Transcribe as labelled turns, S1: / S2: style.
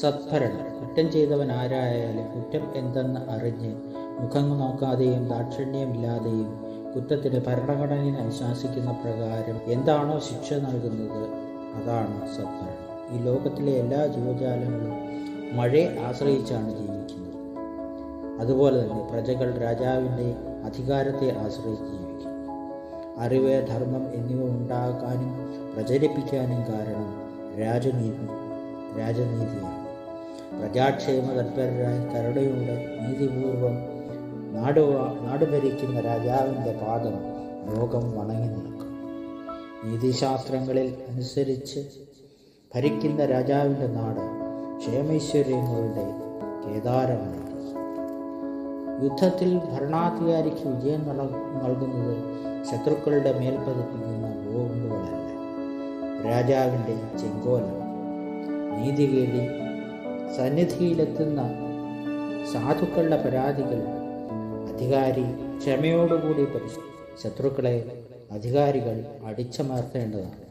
S1: സത്ഭരണം കുറ്റം ചെയ്തവൻ ആരായാലും കുറ്റം എന്തെന്ന് അറിഞ്ഞ് മുഖം നോക്കാതെയും ദാക്ഷിണ്യമില്ലാതെയും കുറ്റത്തിന് ഭരണഘടനയിൽ അനുശാസിക്കുന്ന പ്രകാരം എന്താണോ ശിക്ഷ നൽകുന്നത് അതാണ് സത്ഭരണം ഈ ലോകത്തിലെ എല്ലാ ജീവജാലങ്ങളും മഴയെ ആശ്രയിച്ചാണ് ജീവിക്കുന്നത്. അതുപോലെ തന്നെ പ്രജകൾ രാജാവിന്റെ അധികാരത്തെ ആശ്രയിച്ച് ജീവിക്കും അറിവ് ധർമ്മം എന്നിവ ഉണ്ടാക്കാനും പ്രചരിപ്പിക്കാനും കാരണം രാജനീതി രാജനീതിയാണ്. പ്രജാക്ഷേമ തൽപരരായി കരുണയോടെ നീതിപൂർവം നാട് നാടുഭരിക്കുന്ന രാജാവിന്റെ പാദം ലോകം വണങ്ങി നിൽക്കും. നീതിശാസ്ത്രങ്ങളിൽ അനുസരിച്ച് ഭരിക്കുന്ന രാജാവിന്റെ നാട് ക്ഷേമൈശ്വര്യങ്ങളുടെ കേദാരമായിരിക്കും. യുദ്ധത്തിൽ ഭരണാധികാരിക്ക് വിജയം നൽകുന്നത് ശത്രുക്കളുടെ മേൽ പതിപ്പിക്കുന്ന ബോംബുകളല്ല രാജാവിന്റെ ചെങ്കോല. നീതികേടി സന്നിധിയിലെത്തുന്ന സാധുക്കളുടെ പരാതികൾ അധികാരി ക്ഷമയോടുകൂടി പരിശോധിക്കും. ശത്രുക്കളെ അധികാരികൾ അടിച്ചമർത്തേണ്ടതാണ്.